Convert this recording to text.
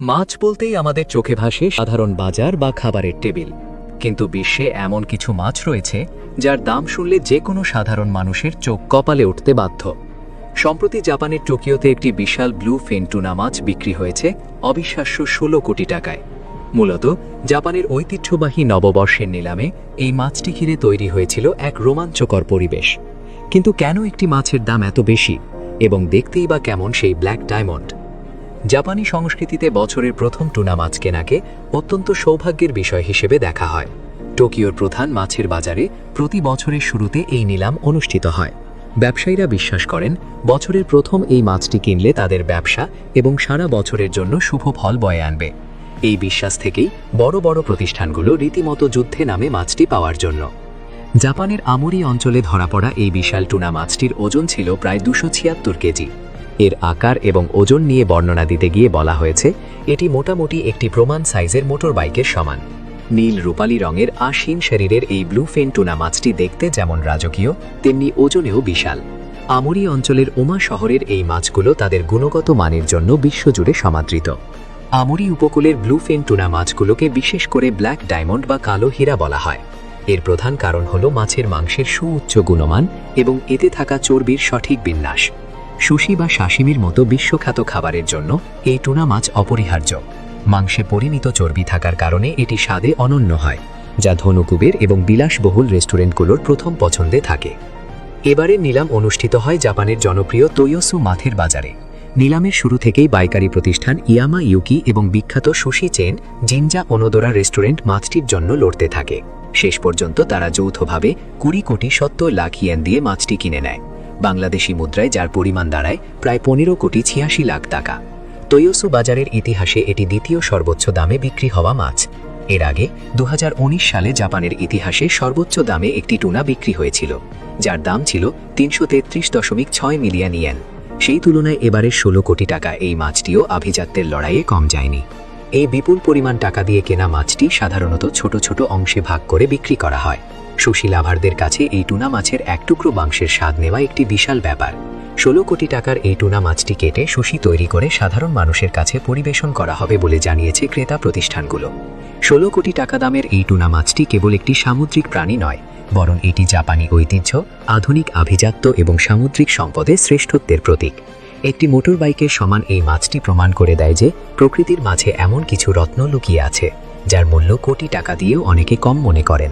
মাছ বলতেই আমাদের চোখে ভাসে সাধারণ বাজার বা খাবারের টেবিল। কিন্তু বিশ্বে এমন কিছু মাছ রয়েছে, যার দাম শুনলে যে কোনো সাধারণ মানুষের চোখ কপালে উঠতে বাধ্য। সম্প্রতি জাপানের টোকিওতে একটি বিশাল ব্লু ফেন টুনা মাছ বিক্রি হয়েছে অবিশ্বাস্য ষোলো কোটি টাকায়। মূলত, জাপানের ঐতিহ্যবাহী নববর্ষের নিলামে এই মাছটি ঘিরে তৈরি হয়েছিল এক রোমাঞ্চকর পরিবেশ। কিন্তু কেন একটি মাছের দাম এত বেশি? এবং দেখতেই বা কেমন সেই ব্ল্যাক ডায়মন্ড? জাপানি সংস্কৃতিতে বছরের প্রথম টুনা মাছ কেনাকে অত্যন্ত সৌভাগ্যের বিষয় হিসেবে দেখা হয়। টোকিওর প্রধান মাছের বাজারে প্রতি বছরের শুরুতে এই নিলাম অনুষ্ঠিত হয়। ব্যবসায়ীরা বিশ্বাস করেন, বছরের প্রথম এই মাছটি কিনলে তাদের ব্যবসা এবং সারা বছরের জন্য শুভ ফল বয়ে আনবে। এই বিশ্বাস থেকেই বড় বড় প্রতিষ্ঠানগুলো রীতিমতো যুদ্ধে নামে মাছটি পাওয়ার জন্য। জাপানের আমুরি অঞ্চলে ধরা পড়া এই বিশাল টুনা মাছটির ওজন ছিল প্রায় দুশো ছিয়াত্তর কেজি। এর আকার এবং ওজন নিয়ে বর্ণনা দিতে গিয়ে বলা হয়েছে, এটি মোটামুটি একটি প্রমাণ সাইজের মোটর বাইকের সমান। নীল রূপালী রঙের আসীন শরীরের এই ব্লু ফেন টুনা মাছটি দেখতে যেমন রাজকীয়, তেমনি ওজনেও বিশাল। আমুরি অঞ্চলের ওমা শহরের এই মাছগুলো তাদের গুণগত মানের জন্য বিশ্বজুড়ে সমাদৃত। আমুরি উপকূলের ব্লু ফেন টুনা মাছগুলোকে বিশেষ করে ব্ল্যাক ডায়মন্ড বা কালো হীরা বলা হয়। এর প্রধান কারণ হল মাছের মাংসের সুউচ্চ গুণমান এবং এতে থাকা চর্বির সঠিক বিন্যাস। সুশি বা শাসিমির মতো বিশ্বখ্যাত খাবারের জন্য এই টুনা মাছ অপরিহার্য। মাংসে পরিমিত চর্বি থাকার কারণে এটি স্বাদে অনন্য হয়, যা ধনুকুবের এবং বিলাসবহুল রেস্টুরেন্টগুলোর প্রথম পছন্দে থাকে। এবারের নিলাম অনুষ্ঠিত হয় জাপানের জনপ্রিয় তোয়োসু মাথের বাজারে। নিলামের শুরু থেকেই বাইকারি প্রতিষ্ঠান ইয়ামা ইউকি এবং বিখ্যাত sushi chain, Ginza Onodera restaurant মাছটির জন্য লড়তে থাকে। শেষ পর্যন্ত তারা যৌথভাবে কুড়ি কোটি সত্তর লাখ ইয়েন দিয়ে মাছটি কিনে নেয়। বাংলাদেশি মুদ্রায় যার পরিমাণ দাঁড়ায় প্রায় পনেরো কোটি ছিয়াশি লাখ টাকা। তৈয়সু বাজারের ইতিহাসে এটি দ্বিতীয় সর্বোচ্চ দামে বিক্রি হওয়া মাছ। এর আগে দু হাজার উনিশ সালে জাপানের ইতিহাসে সর্বোচ্চ দামে একটি টুনা বিক্রি হয়েছিল, যার দাম ছিল তিনশো তেত্রিশ দশমিক ছয় মিলিয়ন ইয়েন। সেই তুলনায় এবারের ষোলো কোটি টাকা এই মাছটিও আভিজাত্যের লড়াইয়ে কম যায়নি। এই বিপুল পরিমাণ টাকা দিয়ে কেনা মাছটি সাধারণত ছোট ছোট অংশে ভাগ করে বিক্রি করা হয়। সুশী লাভারদের কাছে এই টুনা মাছের এক টুকরো মাংসের স্বাদ নেওয়া একটি বিশাল ব্যাপার। ষোলো কোটি টাকার এই টুনা মাছটি কেটে সুশি তৈরি করে সাধারণ মানুষের কাছে পরিবেশন করা হবে বলে জানিয়েছে ক্রেতা প্রতিষ্ঠানগুলো। ষোলো কোটি টাকা দামের এই টুনা মাছটি কেবল একটি সামুদ্রিক প্রাণী নয়, বরং এটি জাপানি ঐতিহ্য, আধুনিক আভিজাত্য এবং সামুদ্রিক সম্পদে শ্রেষ্ঠত্বের প্রতীক। একটি মোটর বাইকের সমান এই মাছটি প্রমাণ করে দেয় যে প্রকৃতির মাঝে এমন কিছু রত্ন লুকিয়ে আছে, যার মূল্য কোটি টাকা দিয়েও অনেকে কম মনে করেন।